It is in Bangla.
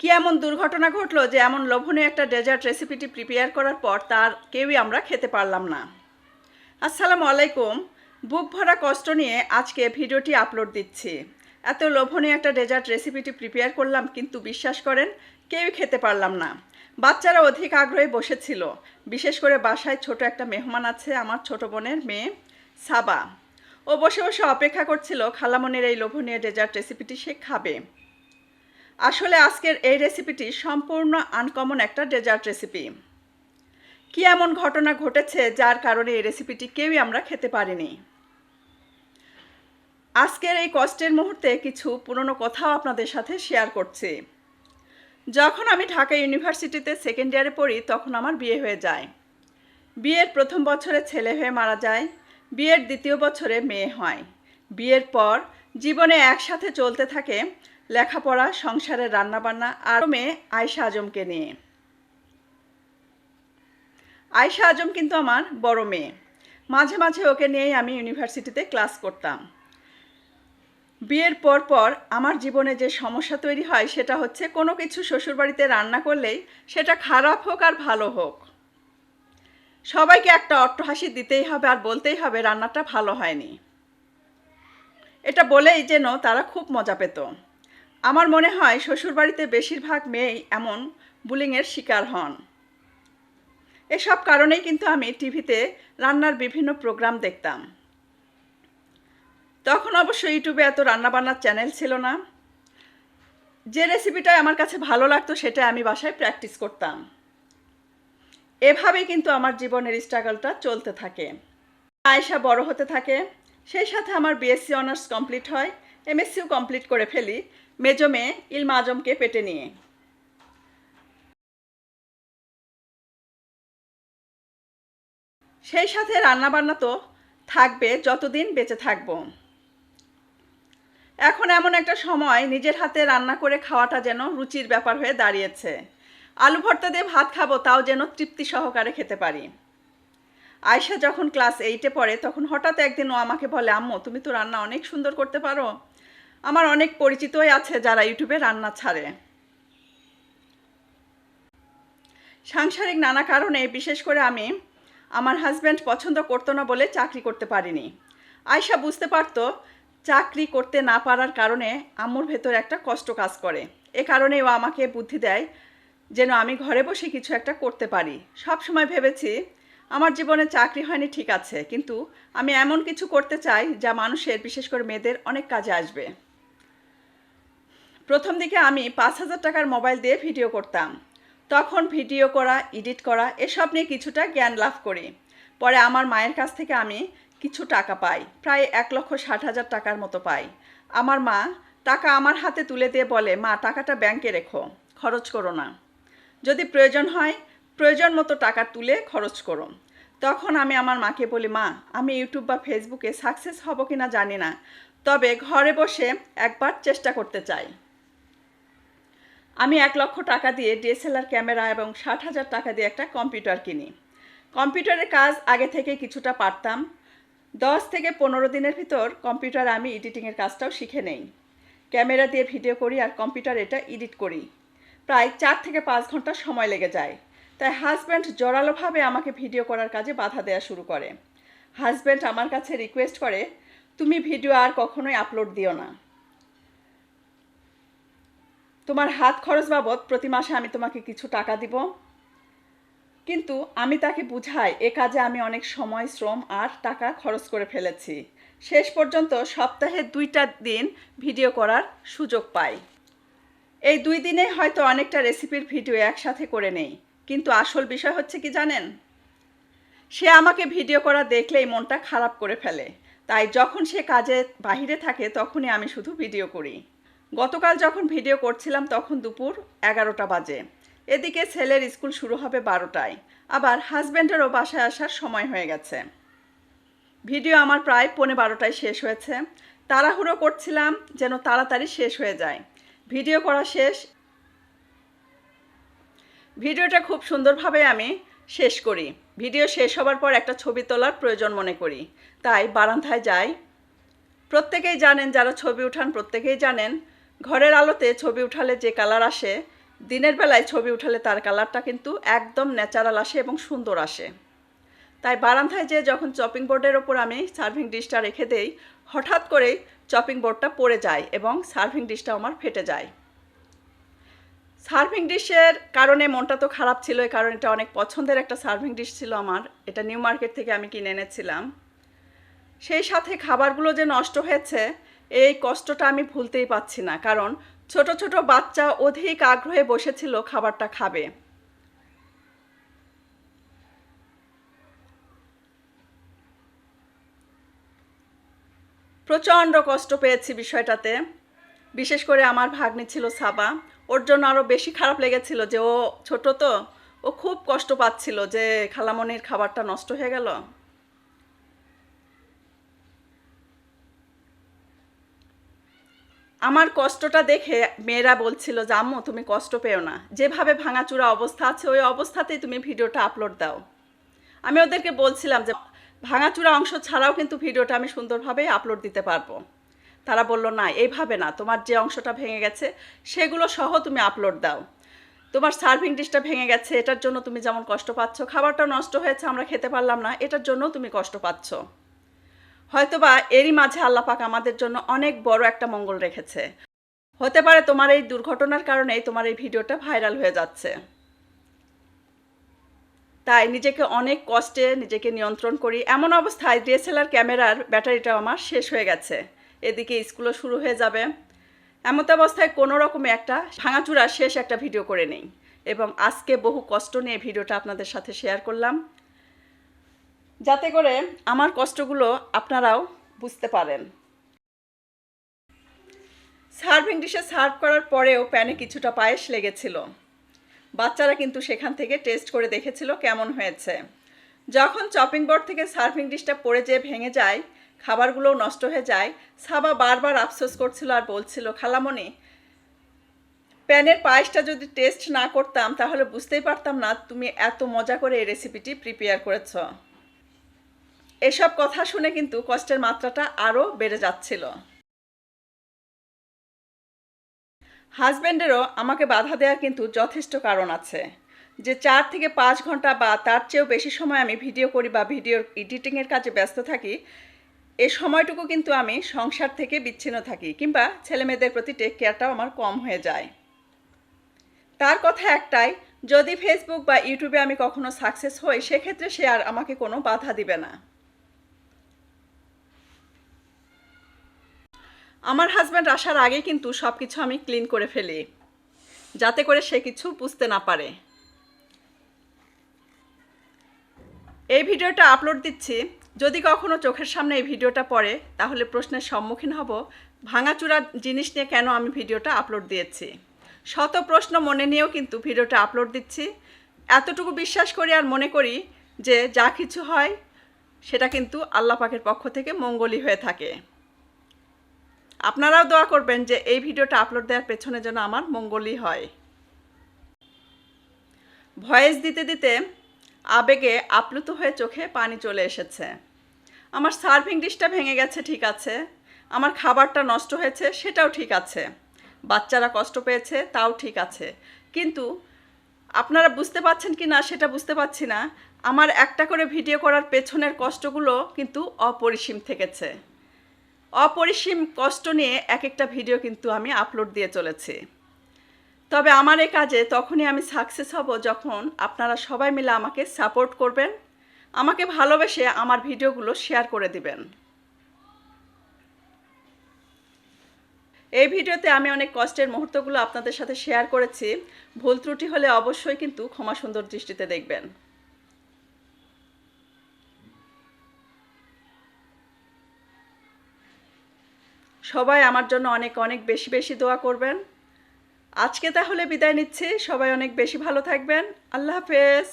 কি এমন দুর্ঘটনা ঘটলো যে এমন লোভনীয় একটা ডেজার্ট রেসিপিটি প্রিপেয়ার করার পর তার কেউই আমরা খেতে পারলাম না? আসসালামু আলাইকুম। বুক ভরা কষ্ট নিয়ে আজকে ভিডিওটি আপলোড দিচ্ছি। এত লোভনীয় একটা ডেজার্ট রেসিপিটি প্রিপেয়ার করলাম কিন্তু বিশ্বাস করেন, কেউই খেতে পারলাম না। বাচ্চারা অধিক আগ্রহে বসেছিল। বিশেষ করে বাসায় ছোট একটা মেহমান আছে, আমার ছোট বোনের মেয়ে সাবা। ও বসে বসে অপেক্ষা করছিল, খালামনির এই লোভনীয় ডেজার্ট রেসিপিটি সে খাবে। আসলে আজকের এই রেসিপিটি সম্পূর্ণ আনকমন একটা ডেজার্ট রেসিপি কি এমন ঘটনা ঘটেছে যার কারণে এই রেসিপিটি কেউই আমরা খেতে পারিনি? আজকের এই কষ্টের মুহূর্তে কিছু পুরনো কথাও আপনাদের সাথে শেয়ার করছি। যখন আমি ঢাকা ইউনিভার্সিটিতে সেকেন্ড ইয়ারে পড়ি, তখন আমার বিয়ে হয়ে যায়। বিয়ের প্রথম বছরে ছেলে হয়ে মারা যায়, বিয়ের দ্বিতীয় বছরে মেয়ে হয়। বিয়ের পর জীবনে একসাথে চলতে থাকে লেখাপড়া, সংসারের রান্নাবান্না আর মেয়ে আয়শা আজমকে নিয়ে। আয়শা আজম কিন্তু আমার বড় মেয়ে। মাঝে মাঝে ওকে নিয়েই আমি ইউনিভার্সিটিতে ক্লাস করতাম। বিয়ের পর পর আমার জীবনে যে সমস্যা তৈরি হয় সেটা হচ্ছে কোনো কিছু শ্বশুরবাড়িতে রান্না করলেই সেটা খারাপ হোক আর ভালো হোক। সবাইকে একটা অট্টহাসি দিতেই হবে আর বলতেই হবে রান্নাটা ভালো হয়নি। এটা বলেই যেন তারা খুব মজা পেত। আমার মনে হয় শ্বশুরবাড়িতে বেশিরভাগ মেয়েই এমন বুলিংয়ের শিকার হন। এসব কারণেই কিন্তু আমি টিভিতে রান্নার বিভিন্ন প্রোগ্রাম দেখতাম। তখন অবশ্য ইউটিউবে এত রান্নাবান্নার চ্যানেল ছিল না। যে রেসিপিটা আমার কাছে ভালো লাগতো সেটা আমি বাসায় প্র্যাকটিস করতাম। এভাবেই কিন্তু আমার জীবনের স্ট্রাগলটা চলতে থাকে। আয়সা বড় হতে থাকে। সেই সাথে আমার বিএসসি অনার্স কমপ্লিট হয়। এমএসসিও কমপ্লিট করে ফেলি। মেজো মেয়ে ইলমা আজমকে পেটে নিয়ে। সেই সাথে রান্নাবান্না তো থাকবে, যতদিন বেঁচে থাকব। এখন এমন একটা সময় নিজের হাতে রান্না করে খাওয়াটা যেন রুচির ব্যাপার হয়ে দাঁড়িয়েছে। আলু ভর্তা দিয়ে ভাত খাব, তাও যেন তৃপ্তি সহকারে খেতে পারি। আয়সা যখন ক্লাস এইটে পড়ে, তখন হঠাৎ একদিন ও আমাকে বলে, আম্মু, তুমি তো রান্না অনেক সুন্দর করতে পারো। আমার অনেক পরিচিতই আছে যারা ইউটিউবে রান্না ছাড়ে। সাংসারিক নানা কারণে বিশেষ করে আমি আমার হাজব্যান্ড পছন্দ করতো না বলে চাকরি করতে পারিনি। আয়সা বুঝতে পারতো চাকরি করতে না পারার কারণে আম্মুর ভেতর একটা কষ্ট কাজ করে। এ কারণে ও আমাকে বুদ্ধি দেয় যেন আমি ঘরে বসে কিছু একটা করতে পারি। সব সময় ভেবেছি, আমার জীবনে চাকরি হয়নি, ঠিক আছে, কিন্তু আমি এমন কিছু করতে চাই যা মানুষের, বিশেষ করে মেয়েদের, অনেক কাজে আসবে। প্রথম দিকে আমি পাঁচ হাজার টাকার মোবাইল দিয়ে ভিডিও করতাম। তখন ভিডিও করা, এডিট করা, এসব নিয়ে কিছুটা জ্ঞান লাভ করি। পরে আমার মায়ের কাছ থেকে আমি কিছু টাকা পাই, প্রায় এক লক্ষ ষাট হাজার টাকার মতো পাই। আমার মা টাকা আমার হাতে তুলে দিয়ে বলে, মা, টাকাটা ব্যাংকে রেখো, খরচ করো না। যদি প্রয়োজন হয়, প্রয়োজন মতো টাকা তুলে খরচ করো। তখন আমি আমার মাকে বলি, মা, আমি ইউটিউব বা ফেসবুকে সাকসেস হব কি না জানি না, তবে ঘরে বসে একবার চেষ্টা করতে চাই। আমি এক লক্ষ টাকা দিয়ে ডিএসএলআর ক্যামেরা এবং ষাট হাজার টাকা দিয়ে একটা কম্পিউটার কিনি। কম্পিউটারের কাজ আগে থেকে কিছুটা পারতাম। দশ থেকে পনেরো দিনের ভিতর কম্পিউটার আমি এডিটিংয়ের কাজটাও শিখে নেই। ক্যামেরা দিয়ে ভিডিও করি আর কম্পিউটার এটা এডিট করি। প্রায় চার থেকে পাঁচ ঘণ্টা সময় লেগে যায়। তাই হাজব্যান্ড জোরালোভাবে আমাকে ভিডিও করার কাজে বাধা দেওয়া শুরু করে। হাজব্যান্ড আমার কাছে রিকোয়েস্ট করে, তুমি ভিডিও আর কখনোই আপলোড দিও না। তোমার হাত খরচ বাবদ প্রতি মাসে আমি তোমাকে কিছু টাকা দিব। কিন্তু আমি তাকে বুঝাই, এ কাজে আমি অনেক সময়, শ্রম আর টাকা খরচ করে ফেলেছি। শেষ পর্যন্ত সপ্তাহে দুইটা দিন ভিডিও করার সুযোগ পাই। এই দুই দিনে হয়তো অনেকটা রেসিপির ভিডিও একসাথে করে নেই, কিন্তু আসল বিষয় হচ্ছে কি জানেন? সে আমাকে ভিডিও করা দেখলেই মনটা খারাপ করে ফেলে, তাই যখন সে কাজে বাহিরে থাকে তখনই আমি শুধু ভিডিও করি। গতকাল যখন ভিডিও করছিলাম তখন দুপুর এগারোটা বাজে। এদিকে ছেলের স্কুল শুরু হবে বারোটায়। আবার হাজব্যান্ডেরও বাসায় আসার সময় হয়ে গেছে। ভিডিও আমার প্রায় পৌনে বারোটায় শেষ হয়েছে। তাড়াহুড়ো করছিলাম যেন তাড়াতাড়ি শেষ হয়ে যায়। ভিডিও করা শেষ। ভিডিওটা খুব সুন্দরভাবে আমি শেষ করি। ভিডিও শেষ হবার পর একটা ছবি তোলার প্রয়োজন মনে করি। তাই বারান্দায় যাই। প্রত্যেকেই জানেন যারা ছবি উঠান প্রত্যেকেই জানেন ঘরের আলোতে ছবি উঠালে যে কালার আসে, দিনের বেলায় ছবি উঠালে তার কালারটা কিন্তু একদম ন্যাচারাল আসে এবং সুন্দর আসে। তাই বারান্দায় যে যখন চপিং বোর্ডের ওপর আমি সার্ভিং ডিশটা রেখে দেই, হঠাৎ করেই চপিং বোর্ডটা পড়ে যায় এবং সার্ভিং ডিশটা আমার ফেটে যায়। সার্ভিং ডিশের কারণে মনটা তো খারাপ ছিল এই কারণ এটা অনেক পছন্দের একটা সার্ভিং ডিশ ছিল আমার। এটা নিউ মার্কেট থেকে আমি কিনে এনেছিলাম। সেই সাথে খাবারগুলো যে নষ্ট হয়েছে এই কষ্টটা আমি ভুলতেই পাচ্ছি না, কারণ ছোট ছোট বাচ্চা অধিক আগ্রহে বসেছিল খাবারটা খাবে। প্রচণ্ড কষ্ট পেয়েছি বিষয়টাতে। বিশেষ করে আমার ভাগ্নি ছিল সাবা। ওর জন্য আরও বেশি খারাপ লেগেছিল যে ও ছোট তো, ও খুব কষ্ট পাচ্ছিল যে খালামনির খাবারটা নষ্ট হয়ে গেল। আমার কষ্টটা দেখে মেয়েরা বলছিল যে, আম্মু, তুমি কষ্ট পেও না। যেভাবে ভাঙাচুরা অবস্থা আছে, ওই অবস্থাতেই তুমি ভিডিওটা আপলোড দাও। আমি ওদেরকে বলছিলাম যে, ভাঙাচুরা অংশ ছাড়াও কিন্তু ভিডিওটা আমি সুন্দরভাবে আপলোড দিতে পারব। তারা বলল, না এইভাবে না। তোমার যে অংশটা ভেঙে গেছে, সেগুলো সহ তুমি আপলোড দাও। তোমার সার্ভিং ডিশটা ভেঙে গেছে, এটার জন্য তুমি যেমন কষ্ট পাচ্ছ খাবারটা নষ্ট হয়েছে, আমরা খেতে পারলাম না, এটার জন্য তুমি কষ্ট পাচ্ছ। হয়তোবা এরই মাঝে আল্লাপাক আমাদের জন্য অনেক বড় একটা মঙ্গল রেখেছে। হতে পারে তোমার এই দুর্ঘটনার কারণেই তোমার এই ভিডিওটা ভাইরাল হয়ে যাচ্ছে। তাই নিজেকে অনেক কষ্টে নিজেকে নিয়ন্ত্রণ করি। এমন অবস্থায় ডিএসএলআর ক্যামেরার ব্যাটারিটাও আমার শেষ হয়ে গেছে। এদিকে স্কুলও শুরু হয়ে যাবে। এমত অবস্থায় কোনো রকমে একটা ভাঙাচুরা শেষ একটা ভিডিও করে নেই। এবং আজকে বহু কষ্ট নিয়ে ভিডিওটা আপনাদের সাথে শেয়ার করলাম। যাতে করে আমার কষ্টগুলো আপনারাও বুঝতে পারেন। সার্ভিং ডিশে সার্ভ করার পরেও প্যানে কিছুটা পায়েস লেগেছিল। বাচ্চারা কিন্তু সেখান থেকে টেস্ট করে দেখেছিল কেমন হয়েছে। যখন চপিং বোর্ড থেকে সার্ভিং ডিশটা পড়ে যেয়ে ভেঙে যায় খাবারগুলো নষ্ট হয়ে যায়, সাবা বারবার আফসোস করছিল আর বলছিল, খালামণি, প্যানের পায়েসটা যদি টেস্ট না করতাম, তাহলে বুঝতেই পারতাম না তুমি এত মজা করে এই রেসিপিটি প্রিপেয়ার করেছ। এসব কথা শুনে কিন্তু কষ্টের মাত্রাটা আরও বেড়ে যাচ্ছিল। হাজব্যান্ডেরও আমাকে বাধা দেওয়ার কিন্তু যথেষ্ট কারণ আছে। যে চার থেকে পাঁচ ঘণ্টা বা তার চেয়েও বেশি সময় আমি ভিডিও করি বা ভিডিওর এডিটিংয়ের কাজে ব্যস্ত থাকি, এ সময়টুকু কিন্তু আমি সংসার থেকে বিচ্ছিন্ন থাকি কিংবা ছেলেমেয়েদের প্রতি টেক কেয়ারটাও আমার কম হয়ে যায়। তার কথা একটাই, যদি ফেসবুক বা ইউটিউবে আমি কখনো সাকসেস হই, সেক্ষেত্রে সে আর আমাকে কোনো বাধা দিবে না। আমার হাজব্যান্ড আসার আগে কিন্তু সব কিছু আমি ক্লিন করে ফেলি, যাতে করে সে কিছু বুঝতে না পারে। এই ভিডিওটা আপলোড দিচ্ছি। যদি কখনো চোখের সামনে এই ভিডিওটা পড়ে, তাহলে প্রশ্নের সম্মুখীন হব, ভাঙাচুরা জিনিস নিয়ে কেন আমি ভিডিওটা আপলোড দিয়েছি? শত প্রশ্ন মনে নিয়েও কিন্তু ভিডিওটা আপলোড দিচ্ছি। এতটুকু বিশ্বাস করি আর মনে করি যে যা কিছু হয়, সেটা কিন্তু আল্লাহ পাকের পক্ষ থেকে মঙ্গলই হয়ে থাকে। আপনারাও দোয়া করবেন যে এই ভিডিওটা আপলোড দেওয়ার পেছনে যেন আমার মঙ্গলই হয়। ভয়েস দিতে দিতে আবেগে আপ্লুত হয়ে চোখে পানি চলে এসেছে। আমার সার্ভিং ডিশটা ভেঙে গেছে, ঠিক আছে। আমার খাবারটা নষ্ট হয়েছে, সেটাও ঠিক আছে। বাচ্চারা কষ্ট পেয়েছে, তাও ঠিক আছে। কিন্তু আপনারা বুঝতে পারছেন কি না, সেটা বুঝতে পারছি না। আমার একটা করে ভিডিও করার পেছনের কষ্টগুলো কিন্তু অপরিসীম থেকেছে। অপরিসীম কষ্ট নিয়ে এক একটা ভিডিও কিন্তু আমি আপলোড দিয়ে চলেছি। তবে আমার এই কাজে তখনই আমি সাকসেস হব যখন আপনারা সবাই মিলে আমাকে সাপোর্ট করবেন, আমাকে ভালোবেসে আমার ভিডিওগুলো শেয়ার করে দিবেন। এই ভিডিওতে আমি অনেক কষ্টের মুহূর্তগুলো আপনাদের সাথে শেয়ার করেছি। ভুল ত্রুটি হলে অবশ্যই কিন্তু ক্ষমা সুন্দর দৃষ্টিতে দেখবেন। সবাই আমার জন্য অনেক অনেক বেশি বেশি দোয়া করবেন। আজকে তাহলে বিদায় নিচ্ছি। সবাই অনেক বেশি ভালো থাকবেন। আল্লাহ হাফেজ।